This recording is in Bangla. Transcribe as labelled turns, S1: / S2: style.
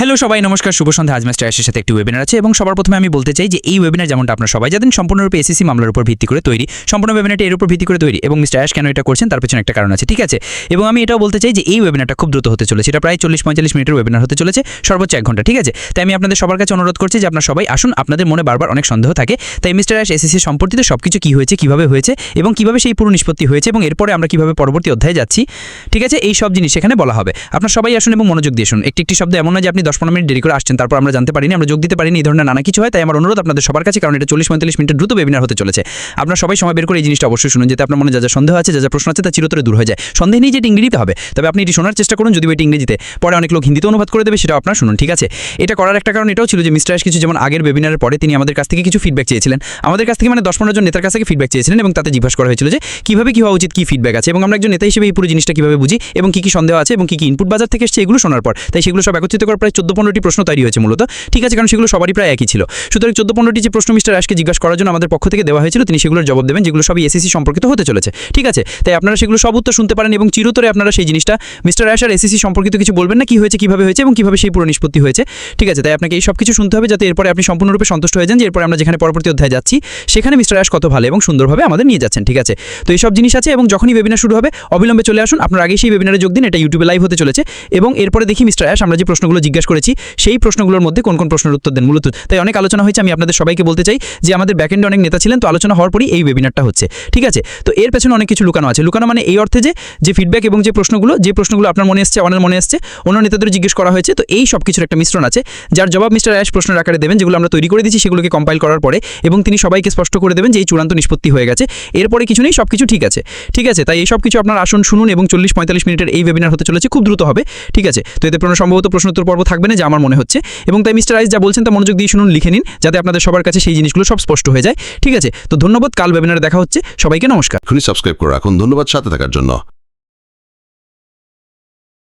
S1: হ্যালো সবাই, নমস্কার, শুভ সন্ধ্যা। আজ মাস্টার আশের সাথে একটি ওয়েবিনার আছে এবং সবার প্রথমে আমি বলতে চাই যে এই ওয়েবিনার যেমনটা আপনারা সবাই জানেন, সম্পূর্ণরূপে এসএসসি মামলার উপর ভিত্তি করে তৈরি। সম্পূর্ণ ওয়েবিনারটি এর উপর ভিত্তি করে তৈরি এবং মিস্টার অ্যাশ কেন এটা করছেন তার পেছনে একটা কারণ আছে, ঠিক আছে? এবং আমি এটাও বলতে চাই যে এই ওয়েবিনারটা খুব দ্রুত হতে চলেছে, এটা প্রায় চল্লিশ পঁয়তাল্লিশ মিনিটের ওয়েবিনার হতে চলেছে, সর্বোচ্চ এক ঘণ্টা, ঠিক আছে? তাই আমি আপনাদের সবার কাছে অনুরোধ করছি যে আপনারা সবাই আসুন, আপনাদের মনে বারবার অনেক সন্দেহ থাকে। তাই মিস্টার অ্যাশ এসএসসি সম্পর্কিত সব কিছু কী হয়েছে, কীভাবে হয়েছে এবং কীভাবে সেই পুরো নিষ্পত্তি হয়েছে এবং এরপরে আমরা কীভাবে পরবর্তী অধ্যায়ে যাচ্ছি, ঠিক আছে? এই সব জিনিস সেখানে বলা হবে। আপনারা সবাই আসুন এবং মনোযোগ দিয়ে শুনুন। একটি একটি শব্দ এমন নয় যে আপনি দশ পনেরো মিনিট দেরি করে আসছেন, তারপর আমরা জানতে পারিনি, আমরা যোগ দিতে পারিনি, এই ধরনের নানা কিছু হয়, তাই আমার অনুরোধ আপনাদের সবার কাছে, কারণ এটা চল্লিশ পঁয়তাল্লিশ মিনিটের দ্রুত ওয়েবিনার হতে চলেছে। আপনারা সবাই সময় বের করে এই জিনিসটা অবশ্যই শুনুন, যাতে আপনার মনে যা যা সন্দেহ আছে, যা যা প্রশ্ন আছে, তা চিরতরে দূর হয়ে যায়। সন্দেহ নেই যে এটি ইংরেজিতে হবে, তবে আপনি এটি শোনার চেষ্টা করুন যদি এটি ইংরেজিতে। পরে অনেক লোক হিন্দিতে অনুবাদ করে দেবে সেটা আপনারা শুনুন, ঠিক আছে? এটা করার একটা কারণ এটাও ছিল যে মিস্টার কিছু যেমন আগের ওয়েবিনারের পরে তিনি আমাদের কাছ থেকে কিছু ফিডব্যাক চেয়েছিলেন। আমাদের কাছ থেকে মানে দশ পনেরো জন নেতার কাছ থেকে ফিডব্যাক চেয়েছিলেন এবং তাতে জিজ্ঞাসা করা হয়েছিল যে কীভাবে কী হওয়া উচিত, কী ফিডব্যাক আছে? এবং আমরা একজন নেতা হিসেবে এই পুরো জিনিসটা কীভাবে বুঝি এবং কী কী সন্দেহ আছে এবং কী কী ইনপুট বাজার থেকে এসছে, এগুলো শোনার পর। তাই সেগুলো সব একত্রিত করে প্রায় চোদ্দ পনেরোটি প্রশ্ন তৈরি হয়েছে মূলত। ঠিক আছে, কারণ সেগুলো সবারই প্রায় একই ছিল। সুতরাং চোদ্দ পনেরোটি যে প্রশ্ন মিস্টার আজকে জিজ্ঞাসা করার জন্য আমাদের পক্ষ থেকে দেওয়া হয়েছিল, তিনি সেগুলোর জবাব দেবেন, যেগুলো সবই এসএসসি সম্পর্কিত হতে চলেছে। ঠিক আছে, তাই আপনারা সেগুলো সব উত্তর শুনতে পারেন এবং চিরতরে আপনারা সেই জিনিসটা মিস্টার আশ আর এসএসসি সম্পর্কিত কিছু বলবেন না, কি হয়েছে, কীভাবে হয়েছে এবং কীভাবে সেই পুরো নিষ্পত্তি হয়েছে। ঠিক আছে, তাই আপনাকে এই সব কিছু শুনতে হবে যাতে এরপরে আপনি সম্পূর্ণরূপে সন্তুষ্ট হয়ে যান যে এরপরে আমরা যেখানে পরবর্তী অধ্যায় যাচ্ছি, সেখানে মিস্টার আশ কত ভালো এবং সুন্দরভাবে আমাদের নিয়ে যাচ্ছেন। ঠিক আছে, তো এই সব জিনিস আছে এবং যখনই ওয়েবিনার শুরু হবে, অবিলম্বে চলে আসুন। আপনার আগেই সেই ওয়েবিনারে যোগ দিন, এটা ইউটিউবে লাইভ হতে চলেছে। এবং এরপরে দেখি মিস্টার অ্যাশ আমরা যে প্রশ্নগুলো জিজ্ঞাসা করেছি, সেই প্রশ্নগুলোর মধ্যে কোন কোন প্রশ্নের উত্তর দেন মূলত। তাই অনেক আলোচনা হয়েছে, আমি আপনাদের সবাইকে বলতে চাই যে আমাদের ব্যাকেন্ডে অনেক নেতা ছিলেন, তো আলোচনা হওয়ার পরই এই ওয়েবিনারটা হচ্ছে, ঠিক আছে? তো এর পেছনে অনেক কিছু লুকানো আছে। লুকানো মানে এই অর্থে যে যে ফিডব্যাক এবং যে প্রশ্নগুলো যে প্রশ্নগুলো আপনার মনে এসছে, আমার মনে এসছে, অন্য নেতাদের জিজ্ঞেস করা হয়েছে, তো এই সব কিছুর একটা মিশ্রণ আছে, যার জবাব মিস্টার অ্যাশ প্রশ্নের আকারে দেবেন, যেগুলো আমরা তৈরি করে দিচ্ছি সেগুলোকে কম্পাইল করার পরে এবং তিনি সবাইকে স্পষ্ট করে দেবেন যে এই চূড়ান্ত নিষ্পত্তি হয়ে গেছে। এরপরে কিছু নেই সব কিছু ঠিক আছে ঠিক আছে? তাই এই সব কিছু আপনার আসুন, শুনুন এবং চল্লিশ পঁয়তাল্লিশ মিনিটের এই ওয়েবিনার হতে চলেছে, খুব দ্রুত হবে, ঠিক আছে? তো এতে সম্ভবত প্রশ্নোত্তর পর্ব থাকবে না, যা আমার মনে হচ্ছে। এবং তাই মিস্টার আইস যা বলছেন তা মনোযোগ দিয়ে শুনুন, লিখে নিন, যাতে আপনাদের সবার কাছে সেই জিনিসগুলো সব স্পষ্ট হয়ে যায়। ঠিক আছে? তো ধন্যবাদ, কাল ওয়েবিনারে দেখা হচ্ছে। সবাইকে নমস্কার।
S2: সাবস্ক্রাইব করে রাখুন। ধন্যবাদ সাথে থাকার জন্য।